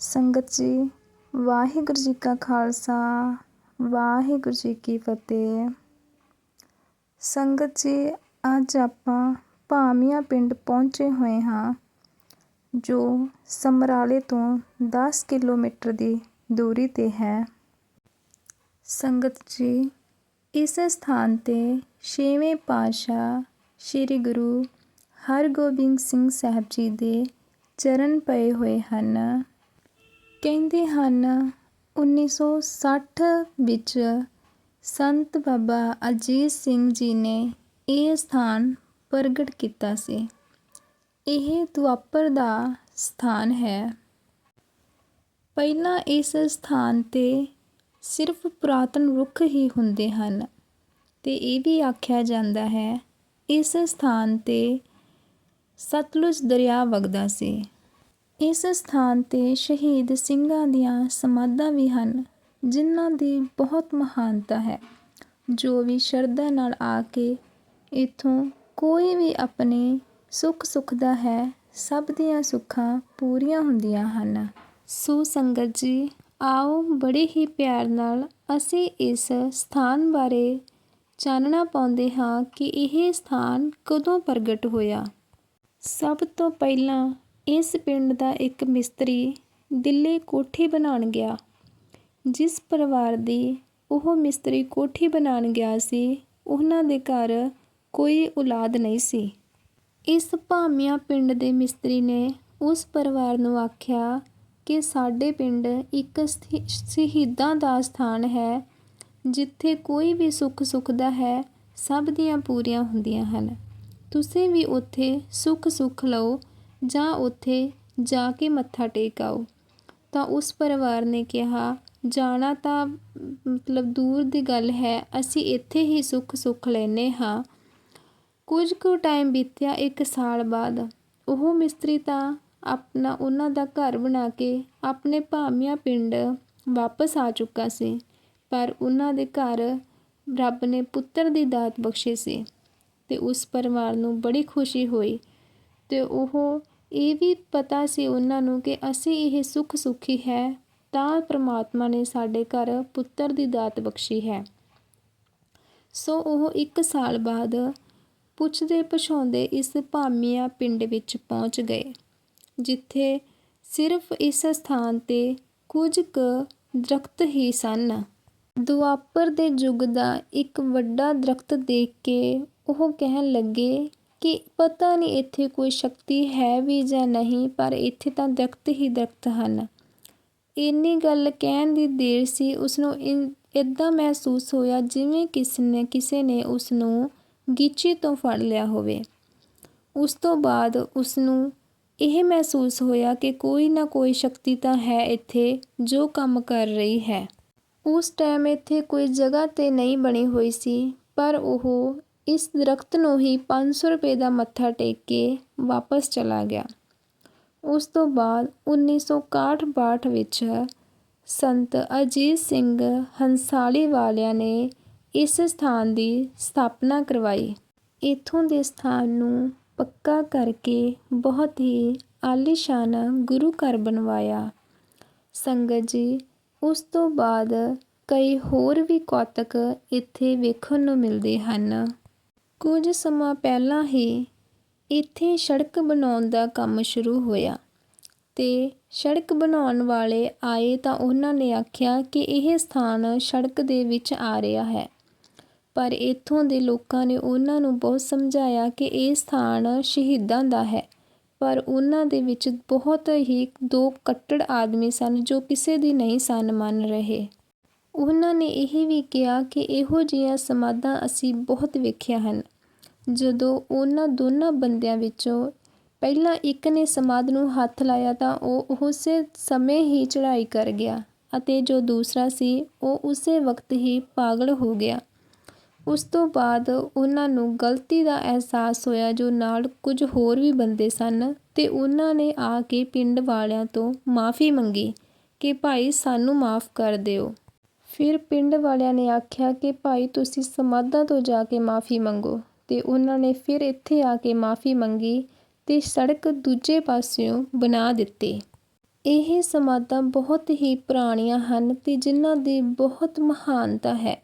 ਸੰਗਤ ਜੀ, ਵਾਹਿਗੁਰੂ ਜੀ ਕਾ ਖਾਲਸਾ, ਵਾਹਿਗੁਰੂ ਜੀ ਕੀ ਫਤਿਹ। ਸੰਗਤ ਜੀ, ਅੱਜ ਆਪਾਂ ਭਾਮੀਆਂ ਪਿੰਡ ਪਹੁੰਚੇ ਹੋਏ ਹਾਂ, ਜੋ ਸਮਰਾਲੇ ਤੋਂ 10 ਕਿਲੋਮੀਟਰ ਦੀ ਦੂਰੀ ਤੇ ਹੈ। ਸੰਗਤ ਜੀ, ਇਸ ਸਥਾਨ ਤੇ ਛੇਵੇਂ ਪਾਤਸ਼ਾਹ ਸ੍ਰੀ ਗੁਰੂ ਹਰਗੋਬਿੰਦ ਸਿੰਘ ਸਾਹਿਬ ਜੀ ਦੇ ਚਰਨ ਪਏ ਹੋਏ ਹਨ। ਕਹਿੰਦੇ ਹਨ 1960 ਵਿੱਚ ਸੰਤ ਬਾਬਾ ਅਜੀਤ ਸਿੰਘ ਜੀ ਨੇ ਇਹ ਸਥਾਨ ਪ੍ਰਗਟ ਕੀਤਾ ਸੀ। ਇਹ ਦੁਆਪਰ ਦਾ ਸਥਾਨ ਹੈ। ਪਹਿਲਾਂ ਇਸ ਸਥਾਨ ਤੇ ਸਿਰਫ ਪੁਰਾਤਨ ਰੁੱਖ ਹੀ ਹੁੰਦੇ ਹਨ ਤੇ ਇਹ ਵੀ ਆਖਿਆ ਜਾਂਦਾ ਹੈ, ਇਸ ਸਥਾਨ ਤੇ ਸਤਲੁਜ ਦਰਿਆ ਵਗਦਾ ਸੀ। ਇਸ ਸਥਾਨ ਤੇ ਸ਼ਹੀਦ ਸਿੰਘਾਂ ਦੀਆਂ ਸਮਾਧਾਂ ਵੀ ਹਨ, ਜਿਨ੍ਹਾਂ ਦੀ ਬਹੁਤ ਮਹਾਨਤਾ ਹੈ। ਜੋ ਵੀ ਸ਼ਰਧਾ ਨਾਲ ਆ ਕੇ ਇੱਥੋਂ ਕੋਈ ਵੀ ਆਪਣੇ ਸੁੱਖ ਸੁਖਦਾ ਹੈ, ਸਭ ਦੀਆਂ ਸੁੱਖਾਂ ਪੂਰੀਆਂ ਹੁੰਦੀਆਂ ਹਨ। ਸੋ ਸੰਗਤ ਜੀ, ਆਓ ਬੜੇ ਹੀ ਪਿਆਰ ਨਾਲ ਅਸੀਂ ਇਸ ਸਥਾਨ ਬਾਰੇ ਚਾਨਣਾ ਪਾਉਂਦੇ ਹਾਂ ਕਿ ਇਹ ਸਥਾਨ ਕਦੋਂ ਪ੍ਰਗਟ ਹੋਇਆ। ਸਭ ਤੋਂ ਪਹਿਲਾਂ ਇਸ ਪਿੰਡ ਦਾ ਇੱਕ ਮਿਸਤਰੀ ਦਿੱਲੀ ਕੋਠੀ ਬਣਾਉਣ ਗਿਆ। ਜਿਸ ਪਰਿਵਾਰ ਦੀ ਉਹ ਮਿਸਤਰੀ ਕੋਠੀ ਬਣਾਉਣ ਗਿਆ ਸੀ, ਉਹਨਾਂ ਦੇ ਘਰ ਕੋਈ ਔਲਾਦ ਨਹੀਂ ਸੀ। ਇਸ ਭਾਮੀਆਂ ਪਿੰਡ ਦੇ ਮਿਸਤਰੀ ਨੇ ਉਸ ਪਰਿਵਾਰ ਨੂੰ ਆਖਿਆ ਕਿ ਸਾਡੇ ਪਿੰਡ ਇੱਕ ਸ਼ਹੀਦਾਂ ਦਾ ਸਥਾਨ ਹੈ, ਜਿੱਥੇ ਕੋਈ ਵੀ ਸੁੱਖ ਸੁਖਦਾ ਹੈ, ਸਭ ਦੀਆਂ ਪੂਰੀਆਂ ਹੁੰਦੀਆਂ ਹਨ। ਤੁਸੀਂ ਵੀ ਉੱਥੇ ਸੁੱਖ ਸੁੱਖ ਲਓ ਜਾਂ ਉੱਥੇ ਜਾ ਕੇ ਮੱਥਾ ਟੇਕ ਆਓ ਤਾਂ ਉਸ ਪਰਿਵਾਰ ਨੇ ਕਿਹਾ, ਜਾਣਾ ਤਾਂ ਮਤਲਬ ਦੂਰ ਦੀ ਗੱਲ ਹੈ, ਅਸੀਂ ਇੱਥੇ ਹੀ ਸੁੱਖ ਸੁੱਖ ਲੈਨੇ ਹਾਂ। ਕੁਝ ਕੁ ਟਾਈਮ ਬੀਤਿਆ, ਇੱਕ ਸਾਲ ਬਾਅਦ। ਉਹ ਮਿਸਤਰੀ ਤਾਂ ਆਪਣਾ ਉਹਨਾਂ ਦਾ ਘਰ ਬਣਾ ਕੇ ਆਪਣੇ ਭਾਮੀਆਂ ਪਿੰਡ ਵਾਪਸ ਆ ਚੁੱਕਾ ਸੀ, ਪਰ ਉਹਨਾਂ ਦੇ ਘਰ ਰੱਬ ਨੇ ਪੁੱਤਰ ਦੀ ਦਾਤ ਬਖਸ਼ੀ ਸੀ ਤੇ ਉਸ ਪਰਿਵਾਰ ਨੂੰ ਬੜੀ ਖੁਸ਼ੀ ਹੋਈ ਤੇ ਉਹ ਇਹ ਵੀ ਪਤਾ ਸੀ ਉਹਨਾਂ ਨੂੰ ਕਿ ਅਸੀਂ ਇਹ ਸੁੱਖ ਸੁਖੀ ਹੈ, ਤਾਂ ਪ੍ਰਮਾਤਮਾ ਨੇ ਸਾਡੇ ਘਰ ਪੁੱਤਰ ਦੀ ਦਾਤ ਬਖਸ਼ੀ ਹੈ। ਸੋ ਉਹ 1 ਸਾਲ ਬਾਅਦ ਪੁੱਛਦੇ ਪਛਾਉਂਦੇ ਇਸ ਭਾਮੀਆਂ ਪਿੰਡ ਵਿੱਚ ਪਹੁੰਚ ਗਏ, ਜਿੱਥੇ ਸਿਰਫ ਇਸ ਸਥਾਨ ਤੇ ਕੁਝ ਕੁ ਦਰਖਤ ਹੀ ਸਨ। ਦੁਆਪਰ ਦੇ ਯੁੱਗ ਦਾ ਇੱਕ ਵੱਡਾ ਦਰਖਤ ਦੇਖ ਕੇ ਉਹ ਕਹਿਣ ਲੱਗੇ ਕਿ ਪਤਾ ਨਹੀਂ ਇੱਥੇ ਕੋਈ ਸ਼ਕਤੀ ਹੈ ਵੀ ਜਾਂ ਨਹੀਂ, ਪਰ ਇੱਥੇ ਤਾਂ ਦਰਖਤ ਹੀ ਦਰਖਤ ਹਨ। ਇੰਨੀ ਗੱਲ ਕਹਿਣ ਦੀ ਦੇਰ ਸੀ ਉਸ ਨੂੰ ਇਦਾਂ ਮਹਿਸੂਸ ਹੋਇਆ ਜਿਵੇਂ ਕਿਸ ਨੇ ਕਿਸੇ ਨੇ ਉਸ ਨੂੰ ਗੀਚੀ ਤੋਂ ਫੜ ਲਿਆ ਹੋਵੇ। ਉਸ ਤੋਂ ਬਾਅਦ ਉਸ ਨੂੰ ਇਹ ਮਹਿਸੂਸ ਹੋਇਆ ਕਿ ਕੋਈ ਨਾ ਕੋਈ ਸ਼ਕਤੀ ਤਾਂ ਹੈ ਇੱਥੇ ਜੋ ਕੰਮ ਕਰ ਰਹੀ ਹੈ। ਉਸ ਟਾਈਮ ਇੱਥੇ ਕੋਈ ਜਗ੍ਹਾ ਤੇ ਨਹੀਂ ਬਣੀ ਹੋਈ ਸੀ, ਪਰ ਉਹ ਇਸ ਦਰਖਤ ਨੂੰ ਹੀ 500 ਰੁਪਏ ਦਾ ਮੱਥਾ ਟੇਕ ਕੇ ਵਾਪਸ ਚਲਾ ਗਿਆ। ਉਸ ਤੋਂ ਬਾਅਦ 1961-62 ਵਿੱਚ ਸੰਤ ਅਜੀਤ ਸਿੰਘ ਹੰਸਾਲੀ ਵਾਲਿਆਂ ਨੇ ਇਸ ਸਥਾਨ ਦੀ ਸਥਾਪਨਾ ਕਰਵਾਈ। ਇਥੋਂ ਦੇ ਸਥਾਨ ਨੂੰ ਪੱਕਾ ਕਰਕੇ ਬਹੁਤ ਹੀ ਆਲੀਸ਼ਾਨ ਗੁਰੂ ਘਰ ਬਣਵਾਇਆ। ਸੰਗਤ ਜੀ, ਉਸ ਤੋਂ ਬਾਅਦ ਕਈ ਹੋਰ ਵੀ ਕੌਤਕ ਇੱਥੇ ਵੇਖਣ ਨੂੰ ਮਿਲਦੇ ਹਨ। ਕੁਝ ਸਮਾਂ ਪਹਿਲਾਂ ਹੀ ਇੱਥੇ ਸੜਕ ਬਣਾਉਣ ਦਾ ਕੰਮ ਸ਼ੁਰੂ ਹੋਇਆ ਤੇ ਸੜਕ ਬਣਾਉਣ ਵਾਲੇ ਆਏ ਤਾਂ ਉਹਨਾਂ ਨੇ ਆਖਿਆ ਕਿ ਇਹ ਸਥਾਨ ਸੜਕ ਦੇ ਵਿੱਚ ਆ ਰਿਹਾ ਹੈ। ਪਰ ਇੱਥੋਂ ਦੇ ਲੋਕਾਂ ਨੇ ਉਹਨਾਂ ਨੂੰ ਬਹੁਤ ਸਮਝਾਇਆ ਕਿ ਇਹ ਸਥਾਨ ਸ਼ਹੀਦਾਂ ਦਾ ਹੈ। ਪਰ ਉਹਨਾਂ ਦੇ ਵਿੱਚ ਬਹੁਤ ਹੀ ਦੋ ਕੱਟੜ ਆਦਮੀ ਸਨ ਜੋ ਕਿਸੇ ਦੀ ਨਹੀਂ ਸਨ ਮੰਨ ਰਹੇ। ਉਹਨਾਂ ਨੇ ਇਹ ਵੀ ਕਿਹਾ ਕਿ ਇਹੋ ਜਿਹੀਆਂ ਸਮਾਧਾਂ ਅਸੀਂ ਬਹੁਤ ਵੇਖੀਆਂ ਹਨ। ਜਦੋਂ ਉਹਨਾਂ ਦੋਨਾਂ ਬੰਦਿਆਂ ਵਿੱਚੋਂ ਪਹਿਲਾਂ ਇੱਕ ਨੇ ਸਮਾਧ ਨੂੰ ਹੱਥ ਲਾਇਆ ਤਾਂ ਉਹ ਉਸੇ ਸਮੇਂ ਹੀ ਚੜ੍ਹਾਈ ਕਰ ਗਿਆ ਅਤੇ ਜੋ ਦੂਸਰਾ ਸੀ, ਉਹ ਉਸੇ ਵਕਤ ਹੀ ਪਾਗਲ ਹੋ ਗਿਆ। ਉਸ ਤੋਂ ਬਾਅਦ ਉਹਨਾਂ ਨੂੰ ਗਲਤੀ ਦਾ ਅਹਿਸਾਸ ਹੋਇਆ ਜੋ ਨਾਲ ਕੁਝ ਹੋਰ ਵੀ ਬੰਦੇ ਸਨ ਤੇ ਉਹਨਾਂ ਨੇ ਆ ਕੇ ਪਿੰਡ ਵਾਲਿਆਂ ਤੋਂ ਮਾਫੀ ਮੰਗੀ ਕਿ ਭਾਈ ਸਾਨੂੰ ਮਾਫ ਕਰ ਦਿਓ। ਫਿਰ ਪਿੰਡ ਵਾਲਿਆਂ ਨੇ ਆਖਿਆ ਕਿ ਭਾਈ ਤੁਸੀਂ ਸਮਾਧਾਂ ਤੋਂ ਜਾ ਕੇ ਮਾਫੀ ਮੰਗੋ ਤੇ ਉਹਨਾਂ ਨੇ ਫਿਰ ਇੱਥੇ ਆ ਕੇ ਮਾਫੀ ਮੰਗੀ ਤੇ ਸੜਕ ਦੂਜੇ ਪਾਸਿਓਂ ਬਣਾ ਦਿੱਤੀ। ਇਹ ਸਮਾਧਾਂ ਬਹੁਤ ਹੀ ਪੁਰਾਣੀਆਂ ਹਨ ਤੇ ਜਿਨ੍ਹਾਂ ਦੀ ਬਹੁਤ ਮਹਾਨਤਾ ਹੈ।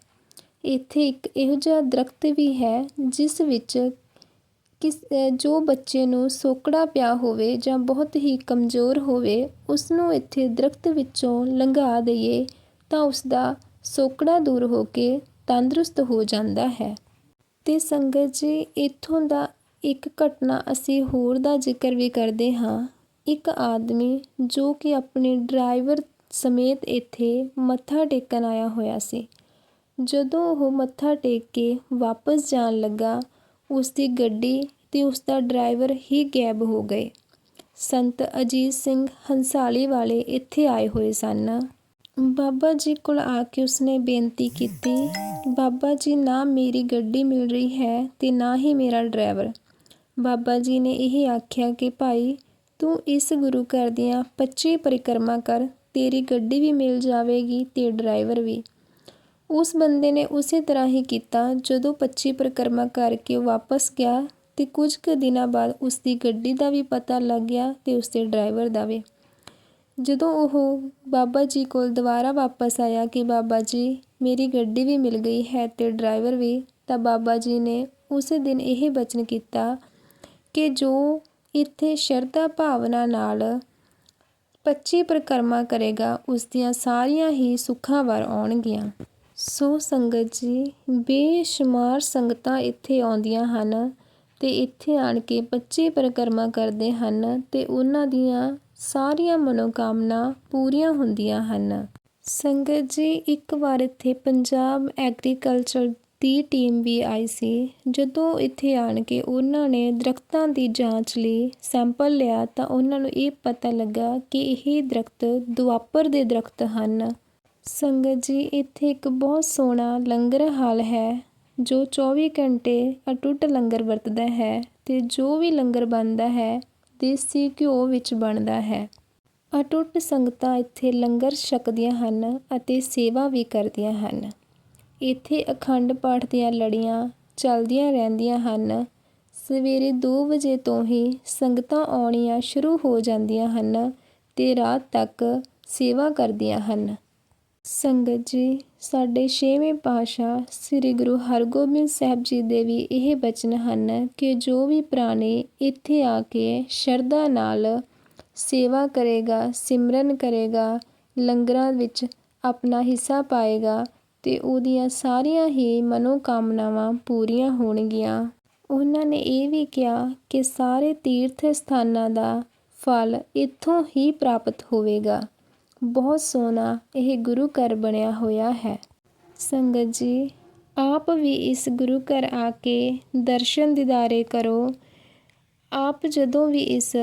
ਇੱਥੇ ਇੱਕ ਇਹੋ ਜਿਹਾ ਦਰਖਤ ਵੀ ਹੈ ਜਿਸ ਵਿੱਚ ਕਿਸ ਜੋ ਬੱਚੇ ਨੂੰ ਸੋਕੜਾ ਪਿਆ ਹੋਵੇ ਜਾਂ ਬਹੁਤ ਹੀ ਕਮਜ਼ੋਰ ਹੋਵੇ ਉਸ ਨੂੰ ਇੱਥੇ ਦਰਖਤ ਵਿੱਚੋਂ ਲੰਘਾ ਦਈਏ ਤਾਂ ਉਸ ਦਾ ਸੋਕੜਾ ਦੂਰ ਹੋ ਕੇ ਤੰਦਰੁਸਤ ਹੋ ਜਾਂਦਾ ਹੈ। ਤੇ ਸੰਗਤ ਜੀ, ਇੱਥੋਂ ਦਾ ਇੱਕ ਘਟਨਾ ਅਸੀਂ ਹੋਰ ਦਾ ਜ਼ਿਕਰ ਵੀ ਕਰਦੇ ਹਾਂ। ਇੱਕ ਆਦਮੀ ਜੋ ਕਿ ਆਪਣੇ ਡਰਾਈਵਰ ਸਮੇਤ ਇੱਥੇ ਮੱਥਾ ਟੇਕਣ ਆਇਆ ਹੋਇਆ ਸੀ। ਜਦੋਂ ਉਹ ਮੱਥਾ ਟੇਕ ਕੇ ਵਾਪਸ ਜਾਣ ਲੱਗਾ ਉਸ ਦੀ ਗੱਡੀ ਤੇ ਉਸ ਦਾ ਡਰਾਈਵਰ ਹੀ ਗਾਇਬ ਹੋ ਗਏ। ਸੰਤ ਅਜੀਤ ਸਿੰਘ ਹੰਸਾਲੀ ਵਾਲੇ ਇੱਥੇ ਆਏ ਹੋਏ ਸਨ। ਬਾਬਾ ਜੀ ਕੋਲ ਆ ਕੇ ਉਸਨੇ ਬੇਨਤੀ ਕੀਤੀ, ਬਾਬਾ ਜੀ, ਨਾ ਮੇਰੀ ਗੱਡੀ ਮਿਲ ਰਹੀ ਹੈ ਤੇ ਨਾ ਹੀ ਮੇਰਾ ਡਰਾਈਵਰ। ਬਾਬਾ ਜੀ ਨੇ ਇਹ ਆਖਿਆ ਕਿ, ਭਾਈ, ਤੂੰ ਇਸ ਗੁਰੂ ਘਰ ਦੀਆਂ 25 ਪਰਿਕਰਮਾ ਕਰ, ਤੇਰੀ ਗੱਡੀ ਵੀ ਮਿਲ ਜਾਵੇਗੀ ਤੇ ਡਰਾਈਵਰ ਵੀ। ਉਸ ਬੰਦੇ ਨੇ ਉਸੇ ਤਰ੍ਹਾਂ ਹੀ ਕੀਤਾ, ਜਦੋਂ 25 ਪਰਿਕਰਮਾ ਕਰਕੇ ਵਾਪਸ ਗਿਆ ਤੇ ਕੁਝ ਕੁ ਦਿਨਾਂ ਬਾਅਦ ਉਸ ਦੀ ਗੱਡੀ ਦਾ ਵੀ ਪਤਾ ਲੱਗ ਗਿਆ ਤੇ ਉਸ ਦੇ ਡਰਾਈਵਰ ਦਾ ਵੀ। ਜਦੋਂ ਉਹ ਬਾਬਾ ਜੀ ਕੋਲ ਦੁਬਾਰਾ ਵਾਪਸ ਆਇਆ ਕਿ ਬਾਬਾ ਜੀ, ਮੇਰੀ ਗੱਡੀ ਵੀ ਮਿਲ ਗਈ ਹੈ ਤੇ ਡਰਾਈਵਰ ਵੀ, ਤਾਂ ਬਾਬਾ ਜੀ ਨੇ ਉਸੇ ਦਿਨ ਇਹ ਬਚਨ ਕੀਤਾ ਕਿ ਜੋ ਇੱਥੇ ਸ਼ਰਧਾ ਭਾਵਨਾ ਨਾਲ 25 ਪ੍ਰਕਰਮਾ ਕਰੇਗਾ, ਉਸ ਦੀਆਂ ਸਾਰੀਆਂ ਹੀ ਸੁੱਖਾਂ ਵਰ ਆਉਣਗੀਆਂ। ਸੋ ਸੰਗਤ ਜੀ, ਬੇਸ਼ੁਮਾਰ ਸੰਗਤਾਂ ਇੱਥੇ ਆਉਂਦੀਆਂ ਹਨ ਤੇ ਇੱਥੇ ਆਣ ਕੇ 25 ਪ੍ਰਕਰਮਾ ਕਰਦੇ ਹਨ ਤੇ ਉਹਨਾਂ ਦੀਆਂ ਸਾਰੀਆਂ ਮਨੋਕਾਮਨਾ ਪੂਰੀਆਂ ਹੁੰਦੀਆਂ ਹਨ। ਸੰਗਤ ਜੀ, ਇੱਕ ਵਾਰ ਇੱਥੇ ਪੰਜਾਬ ਐਗਰੀਕਲਚਰ ਦੀ ਟੀਮ ਵੀ ਆਈ ਸੀ। ਜਦੋਂ ਇੱਥੇ ਆਣ ਕੇ ਉਹਨਾਂ ਨੇ ਦਰਖਤਾਂ ਦੀ ਜਾਂਚ ਲਈ ਸੈਂਪਲ ਲਿਆ ਤਾਂ ਉਹਨਾਂ ਨੂੰ ਇਹ ਪਤਾ ਲੱਗਾ ਕਿ ਇਹ ਦਰਖਤ ਦੁਆਪਰ ਦੇ ਦਰਖਤ ਹਨ। ਸੰਗਤ ਜੀ, ਇੱਥੇ ਇੱਕ ਬਹੁਤ ਸੋਹਣਾ ਲੰਗਰ ਹਾਲ ਹੈ, ਜੋ 24 ਘੰਟੇ ਅਟੁੱਟ ਲੰਗਰ ਵਰਤਦਾ ਹੈ ਤੇ ਜੋ ਵੀ ਲੰਗਰ ਬਣਦਾ ਹੈ ਦੇਸੀ ਘਿਓ ਵਿੱਚ ਬਣਦਾ ਹੈ। ਅਟੁੱਟ ਸੰਗਤਾਂ ਇੱਥੇ ਲੰਗਰ ਛਕਦੀਆਂ ਹਨ ਅਤੇ ਸੇਵਾ ਵੀ ਕਰਦੀਆਂ ਹਨ। ਇੱਥੇ ਅਖੰਡ ਪਾਠ ਦੀਆਂ ਲੜੀਆਂ ਚੱਲਦੀਆਂ ਰਹਿੰਦੀਆਂ ਹਨ। ਸਵੇਰੇ 2 ਵਜੇ ਤੋਂ ਹੀ ਸੰਗਤਾਂ ਆਉਣੀਆਂ ਸ਼ੁਰੂ ਹੋ ਜਾਂਦੀਆਂ ਹਨ ਤੇ ਰਾਤ ਤੱਕ ਸੇਵਾ ਕਰਦੀਆਂ ਹਨ। ਸੰਗਤ ਜੀ, ਸਾਡੇ ਛੇਵੇਂ ਪਾਤਸ਼ਾਹ ਸ੍ਰੀ ਗੁਰੂ ਹਰਗੋਬਿੰਦ ਸਾਹਿਬ ਜੀ ਦੇ ਵੀ ਇਹ ਬਚਨ ਹਨ ਕਿ ਜੋ ਵੀ ਪ੍ਰਾਣੀ ਇੱਥੇ ਆ ਕੇ ਸ਼ਰਧਾ ਨਾਲ ਸੇਵਾ ਕਰੇਗਾ, ਸਿਮਰਨ ਕਰੇਗਾ, ਲੰਗਰਾਂ ਵਿੱਚ ਆਪਣਾ ਹਿੱਸਾ ਪਾਏਗਾ ਤੇ ਉਹਦੀਆਂ ਸਾਰੀਆਂ ਹੀ ਮਨੋਕਾਮਨਾਵਾਂ ਪੂਰੀਆਂ ਹੋਣਗੀਆਂ। ਉਹਨਾਂ ਨੇ ਇਹ ਵੀ ਕਿਹਾ ਕਿ ਸਾਰੇ ਤੀਰਥ ਸਥਾਨਾਂ ਦਾ ਫਲ ਇੱਥੋਂ ਹੀ ਪ੍ਰਾਪਤ ਹੋਵੇਗਾ। ਬਹੁਤ ਸੋਹਣਾ ਇਹ ਗੁਰੂ ਘਰ ਬਣਿਆ ਹੋਇਆ ਹੈ। ਸੰਗਤ ਜੀ, ਆਪ ਵੀ ਇਸ ਗੁਰੂ ਘਰ ਆ ਕੇ ਦਰਸ਼ਨ ਦਿਦਾਰੇ ਕਰੋ। ਆਪ ਜਦੋਂ ਵੀ ਇਸ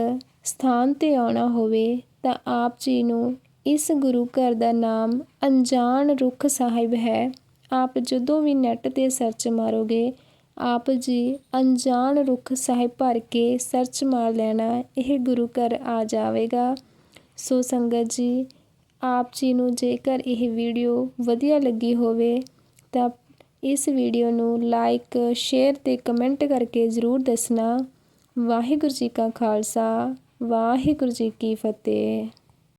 ਸਥਾਨ ਤੇ ਆਉਣਾ ਹੋਵੇ, ਤਾਂ ਆਪ ਜੀ ਨੂੰ ਇਸ ਗੁਰੂ ਘਰ ਦਾ ਨਾਮ ਅਣਜਾਣ ਰੁੱਖ ਸਾਹਿਬ ਹੈ। ਆਪ ਜਦੋਂ ਵੀ ਨੈਟ ਤੇ ਸਰਚ ਮਾਰੋਗੇ, ਆਪ ਜੀ ਅਣਜਾਣ ਰੁੱਖ ਸਾਹਿਬ ਭਰ ਕੇ ਸਰਚ ਮਾਰ ਲੈਣਾ, ਇਹ ਗੁਰੂ ਘਰ ਆ ਜਾਵੇਗਾ। ਸੋ ਸੰਗਤ ਜੀ ਆਪ ਜੀ ਨੂੰ ਜੇਕਰ ਇਹ ਵੀਡੀਓ ਵਧੀਆ ਲੱਗੀ ਹੋਵੇ ਤਾਂ ਇਸ ਵੀਡੀਓ ਨੂੰ ਲਾਈਕ ਸ਼ੇਅਰ ਤੇ ਕਮੈਂਟ ਕਰਕੇ ਜ਼ਰੂਰ ਦੱਸਣਾ। ਵਾਹਿਗੁਰੂ ਜੀ ਕਾ ਖਾਲਸਾ, ਵਾਹਿਗੁਰੂ ਜੀ ਕੀ ਫਤਿਹ।